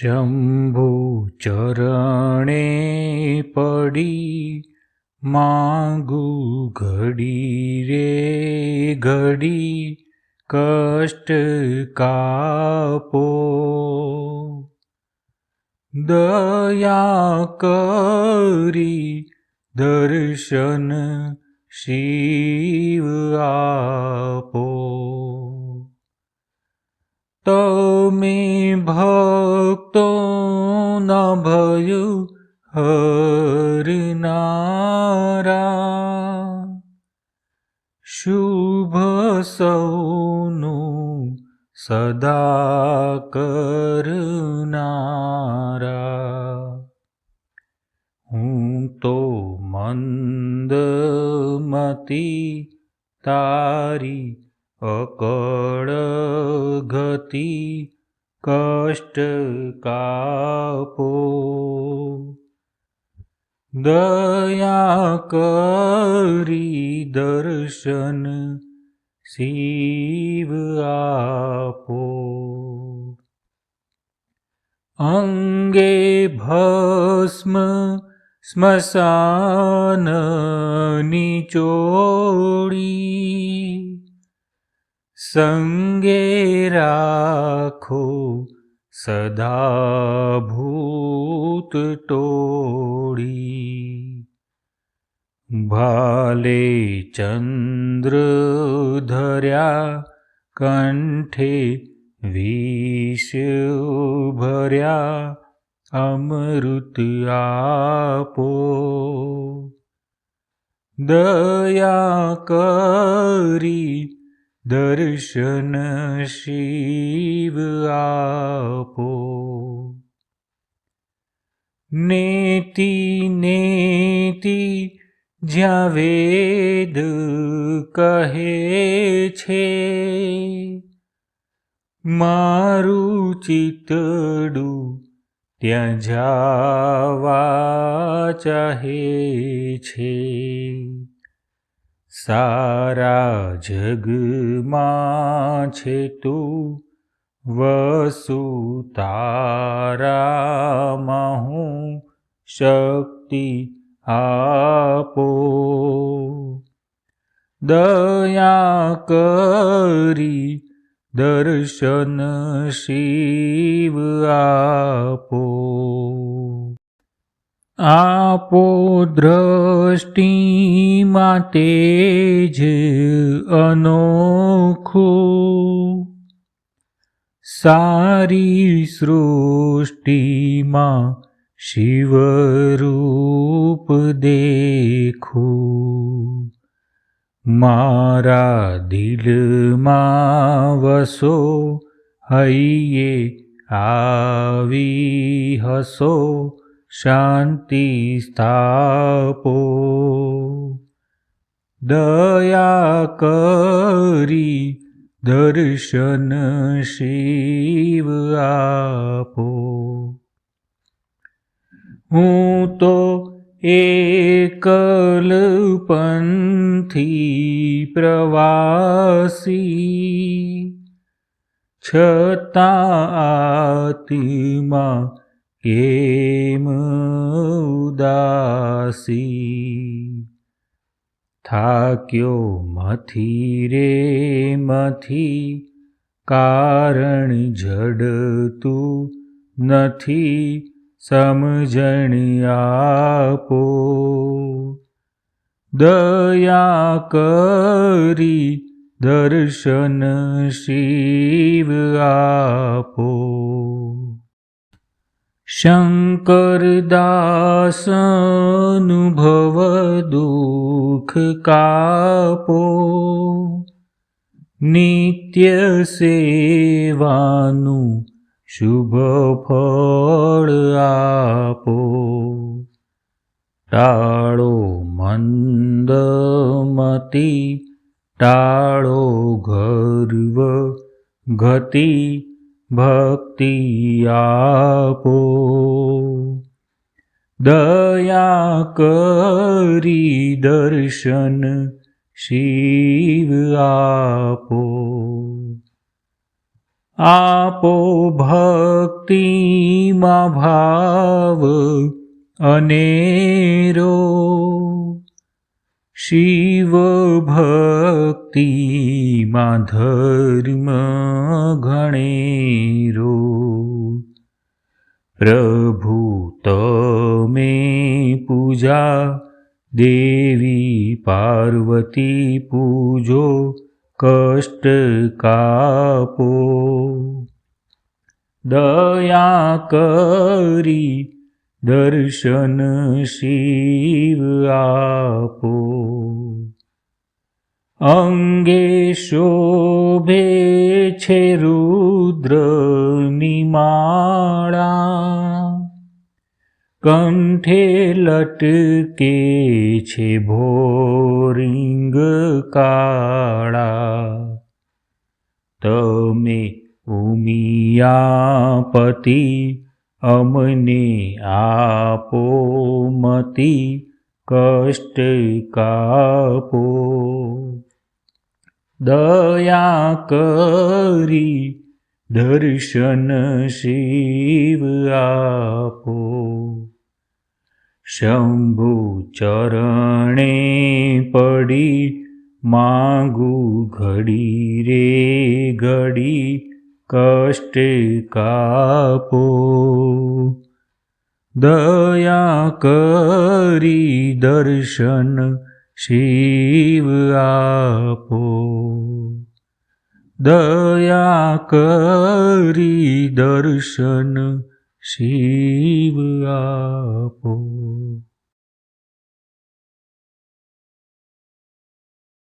શંભુ ચરણે પડી માગુ ઘડી રે ઘડી કષ્ટ કાપો. દયા કરી દર્શન શિવ આપો. તમે ભક્તો ન ભયું હરનારા શુભ સૌનું સદા કરનારા હું તો મંદમતી તારી અકળ ગતિ કષ્ટ કાપો. દયા કરી દર્શન શિવ આપો. અંગે ભસ્મ સ્મશાન ચોળી. સંગે રાખો સદા ભૂત ટોળી. ભાલે ચંદ્ર ધર્યા કંઠે વિષ ભર્યા, અમૃત આપો. દયા કરી દર્શન શિવ આપો નેતિ નેતિ જ્યાં વેદ કહે છે મારું ચિતડું ત્યાં જાવા ચાહે છે સારા જગમાં છે તું વસુ તારામાં હું શક્તિ આપો. દયા કરી દર્શન શિવ આપો. આપો દ્રષ્ટિમાં તેજ અનોખો. સારી સૃષ્ટિમાં શિવરૂપ દેખું. મારા દિલમાં વસો હૈયે આવી હસો. શાંતિ સ્થાપો. દયા કરી દર્શન શિવ આપો. હું તો એકલ પંથી પ્રવાસી છતાં આત્મા કેમ ઉદાસી. થાક્યો મથી રે મથી, કારણ જડતું નથી, સમજણી આપો. દયા કરી દર્શન શિવ આપો. શંકરદાસ અનુભવ દુઃખ કાપો નિત્ય સેવાનું શુભ ફળ આપો ટાળો મંદમતી ટાળો ગર્વ ગતિ ભક્તિ આપો. દયા કરી દર્શન શિવ આપો. આપો ભક્તિમાં ભાવ અનેરો. શિવ ભક્તિમાં ધર્મ ઘણેરો. પ્રભુ તમે પૂજા દેવી પાર્વતી પૂજો કષ્ટ કાપો. દયા કરી દર્શન શિવ આપો. અંગે શોભે છે રુદ્રની માળા. કંઠે લટકે છે ભોરિંગ કાળા. તમે ઉમિયાપતિ અમને આપો મતી કષ્ટ કાપો. દયા કરી દર્શન શિવ આપો. શંભુ ચરણે પડી માંગુ ઘડી રે ઘડી કષ્ટ કાપો. દયા કરી દર્શન શિવ આપો. દયા કરી દર્શન શિવ આપો.